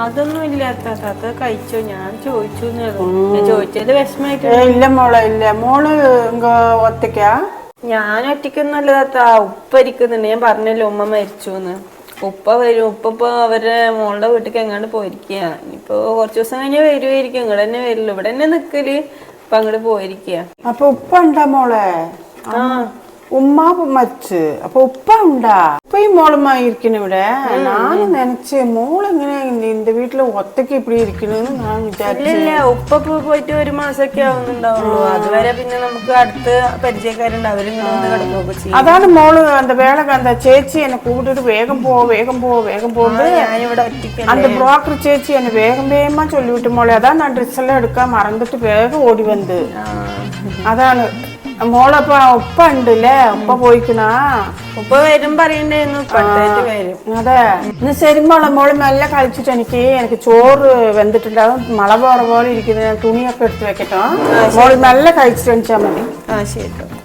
അതൊന്നും ഇല്ലാത്ത താത്ത കഴിച്ചോ? ഞാൻ ചോദിച്ചു ചോദിച്ചത് വിഷമായിട്ട് ഇല്ല മോളെ ഇല്ല. മോൾ ഒറ്റയ്ക്കാ? ഞാൻ ഒറ്റയ്ക്കൊന്നുമല്ല താത്ത. ഉപ്പ ഇരിക്കുന്നുണ്ട്. ഞാൻ പറഞ്ഞല്ലോ ഉമ്മ മരിച്ചു ഉപ്പ വരും. ഉപ്പ ഇപ്പൊ അവരുടെ മോളുടെ വീട്ടിലേക്ക് എങ്ങാണ്ട് പോയിരിക്കുക ഇനിയിപ്പോ കുറച്ച് ദിവസം കഴിഞ്ഞാൽ വരുമായിരിക്കും ഇങ്ങോട്ട് തന്നെ വരില്ല ഇവിടെ തന്നെ നിക്കൽ. ഇപ്പൊ അങ്ങോട്ട് പോയിരിക്കുക അപ്പൊ ഉപ്പ ഉണ്ടാ മോളെ? ആ. ഉമ്മ മരിച്ച്. അപ്പൊ ഉപ്പ ഉണ്ടാ? ഉപ്പയും മോളുമായി ഇരിക്കണ ഇവിടെ ഞാൻ നനച്ച് മോളെങ്ങനെ നിന്റെ വീട്ടില് ഒറ്റയ്ക്ക് ഇപ്പിടി ഇരിക്കണെന്ന് ഞാൻ വിചാരിച്ചു ഇല്ല ഇല്ല ഉപ്പ ഇപ്പൊ പോയിട്ട് ഒരു മാസമൊക്കെ ആവുന്നുണ്ടാവുള്ളൂ അതുവരെ പിന്നെ നമുക്ക് അടുത്ത് പരിചയക്കാരുണ്ട് അവരിങ്ങനെ വന്ന് കിടക്കുകയൊക്കെ ചെയ്യും അതാണ് മോള് அந்த வேலை அந்த சேச்சி என்னை கூப்பிட்டுட்டு வேகம் போ வேகம் போ வேகம் போன்னு ഞാനിവിടെ ഒറ്റയ്ക്ക് அந்த புரோக்கர் சேச்சி என்னை வேகம் வேகமா சொல்லிவிட்டு മോളെ അതാ நான் ட்ரெஸ் எல்லாம் എടുക്കാൻ മറന്നിട്ട് വേഗം ഓടി വന്ന് അതാണ് മോളപ്പ ഉപ്പ ഉണ്ടല്ലേ ഉപ്പ പോയിക്കണാ? ഉപ്പ വരും പറയണ്ടായിരുന്നു. പെട്ടെന്ന് വരും. അതെ. ഇന്ന് ശരി മോളെ മോൾ മെല്ലെ കഴിച്ചിട്ട് എനിക്ക് എനിക്ക് ചോറ് വെന്തിട്ടുണ്ടാവും മള പോറ പോലെ ഇരിക്കുന്ന. തുണിയൊക്കെ എടുത്ത് വെക്കട്ടോ. മോൾ മെല്ലെ കഴിച്ചിട്ട് എണിച്ചാൽ മതി. ആ ശരി.